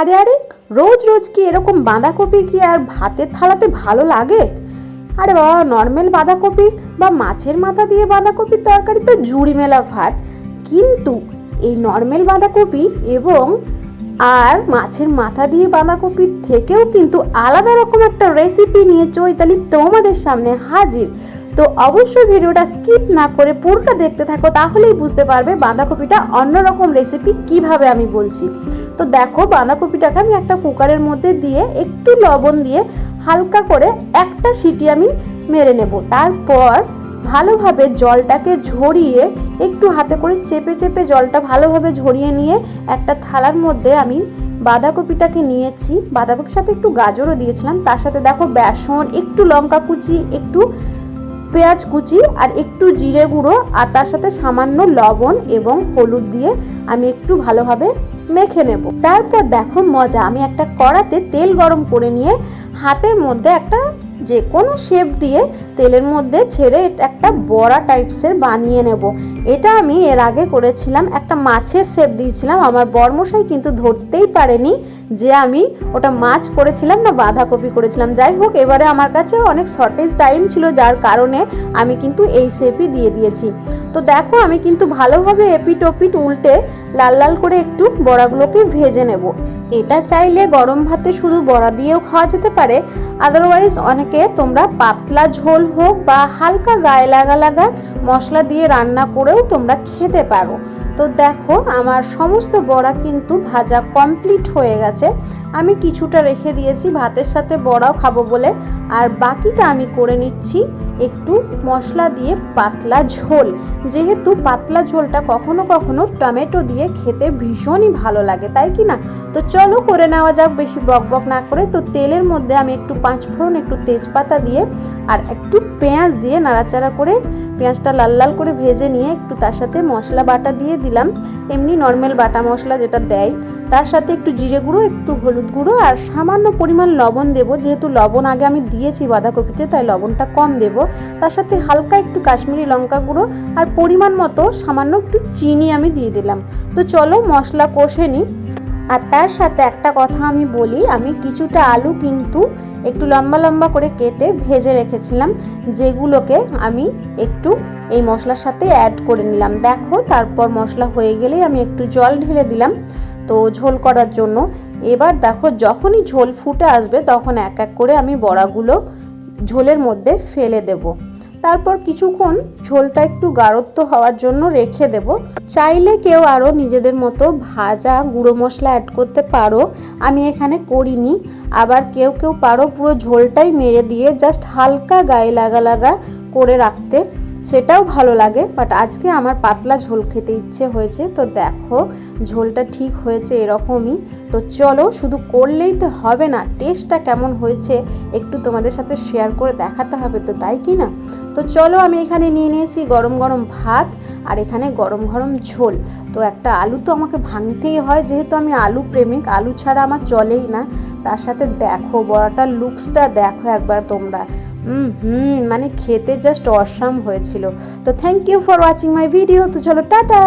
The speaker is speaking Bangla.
আরে আরে, রোজ রোজ কি এরকম বাঁধাকপি কি আর ভাতের থালাতে ভালো লাগে? আরে বাবা নর্মাল বাঁধাকপি বা মাছের মাথা দিয়ে বাঁধাকপির তরকারি তো জুড়ি মেলা ভাত। কিন্তু এই নর্মাল বাঁধাকপি এবং আর মাছের মাথা দিয়ে বাঁধাকপির থেকেও কিন্তু আলাদা রকম একটা রেসিপি নিয়ে চৈতালি তোমাদের সামনে হাজির। তো অবশ্যই ভিডিওটা স্কিপ না করে পুরোটা দেখতে থাকো, তাহলেই বুঝতে পারবে বাঁধাকপিটা অন্যরকম রেসিপি কীভাবে আমি বলছি। তো দেখো বাঁধাকপিটাকে আমি একটা কুকারের মধ্যে দিয়ে একটু লবণ দিয়ে হালকা করে একটা সিটি আমি মেরে নেব। তারপর ভালোভাবে জলটাকে ঝরিয়ে একটু হাতে করে চেপে চেপে জলটা ভালোভাবে ঝরিয়ে নিয়ে একটা থালার মধ্যে আমি বাঁধাকপিটাকে নিয়েছি। বাঁধাকপির সাথে একটু গাজরও দিয়েছিলাম, তার সাথে দেখো বেসন, একটু লঙ্কা কুচি, একটু পেঁয়াজ কুচি আর একটু জিরে গুঁড়ো আর তার সাথে সামান্য লবণ এবং হলুদ দিয়ে আমি একটু ভালোভাবে মেখে নেব। তারপর দেখো মজা, আমি একটা কড়াতে তেল গরম করে নিয়ে হাতের মধ্যে একটা যে কোনো শেপ দিয়ে তেলের মধ্যে ছেড়ে একটা বড়া টাইপসের বানিয়ে নেব। এটা আমি এর আগে করেছিলাম, একটা মাছের শেপ দিয়েছিলাম, আমার বর্মশাই কিন্তু ধরতেই পারেনি যে আমি ওটা মাছ করেছিলাম না বাঁধাকপি করেছিলাম। যাই হোক, এবারে আমার কাছে অনেক শর্টেজ টাইম ছিল, যার কারণে আমি কিন্তু এই শেপই দিয়ে দিয়েছি। তো দেখো, আমি কিন্তু ভালোভাবে এপিট ওপিট উল্টে লাল লাল করে একটু বড়াগুলোকে ভেজে নেব। এটা চাইলে গরম ভাতে শুধু বড়া দিয়েও খাওয়া যেতে পারে আদারওয়াইজ অনেকে তোমরা পাতলা ঝোল হোক বা হালকা গায়ে লাগা লাগা মশলা দিয়ে রান্না করেও তোমরা খেতে পারো। তো দেখো, আমার সমস্ত বড়া কিন্তু ভাজা কমপ্লিট হয়ে গেছে। আমি কিছুটা রেখে দিয়েছি, ভাতের সাথে বড়াও খাব বলে। আর বাকিটা আমি করে নিচ্ছি একটু মশলা দিয়ে পাতলা ঝোল। যেহেতু পাতলা ঝোলটা কখনো কখনো টমেটো দিয়ে খেতে ভীষণই ভালো লাগে, তাই কি না? তো চলো করে নেওয়া যাক, বেশি বক বক না করে। তো তেলের মধ্যে আমি একটু পাঁচফোড়ন একটু তেজপাতা দিয়ে আর একটু পেঁয়াজ দিয়ে নাড়াচাড়া করে, পেঁয়াজটা লাল লাল করে ভেজে নিয়ে একটু তার সাথে মশলা বাটা দিয়ে দিলাম। এমনি নর্মাল বাটা মশলা যেটা দেয়, তার সাথে একটু জিরে গুঁড়ো, একটু হলুদ গুঁড়ো আর সামান্য পরিমাণ লবণ দেবো। যেহেতু লবণ আগে আমি দিয়েছি বাঁধাকপিতে, তাই লবণটা কম দেব। তার সাথে হালকা একটু কাশ্মীরি লঙ্কা গুঁড়ো আর পরিমাণ মতো সামান্য একটু চিনি আমি দিয়ে দিলাম। তো চলো মশলা কষে নিই। আর তার সাথে একটা কথা আমি বলি, আমি কিছুটা আলু কিন্তু একটু লম্বা লম্বা করে কেটে ভেজে রেখেছিলাম, যেগুলোকে আমি একটু এই মশলার সাথে অ্যাড করে নিলাম। দেখো, তারপর মশলা হয়ে গেলেই আমি একটু জল ঢেলে দিলাম, তো ঝোল করার জন্য। এবার দেখো, যখনই ঝোল ফুটে আসবে, তখন এক এক করে আমি বড়াগুলো ঝোলের মধ্যে ফেলে দেব। তারপর কিছুক্ষণ ঝোলটা একটু গাঢ়ত্ব হওয়ার জন্য রেখে দেব। চাইলে কেউ আরও নিজেদের মতো ভাজা গুঁড়ো মশলা অ্যাড করতে পারো। আমি এখানে করিনি। আবার কেউ কেউ পারো পুরো ঝোলটাই মেরে দিয়ে জাস্ট হালকা গায়ে লাগা লাগা করে রাখতে। সেটাও ভালো লাগে বাট আজকে আমার পাতলা ঝোল খেতে ইচ্ছে হয়েছে। তো দেখো, ঝোলটা ঠিক হয়েছে এরকমই। তো চলো, শুধু করলেই তো হবে না টেস্টটা কেমন হয়েছে একটু তোমাদের সাথে শেয়ার করে দেখাতে হবে তো, তাই কি না? তো চলো আমি এখানে নিয়ে নিয়েছি গরম গরম ভাত আর এখানে গরম গরম ঝোল। তো একটা আলু তো আমাকে ভাঙতেই হয়, যেহেতু আমি আলু প্রেমিক, আলু ছাড়া আমার চলেই না। তার সাথে দেখো বড়াটার লুকসটা দেখো একবার তোমরা। হুম হুম মানে খেতে জাস্ট অসাম হয়েছিল। তো thank you for watching my video তো চলো, টাটা!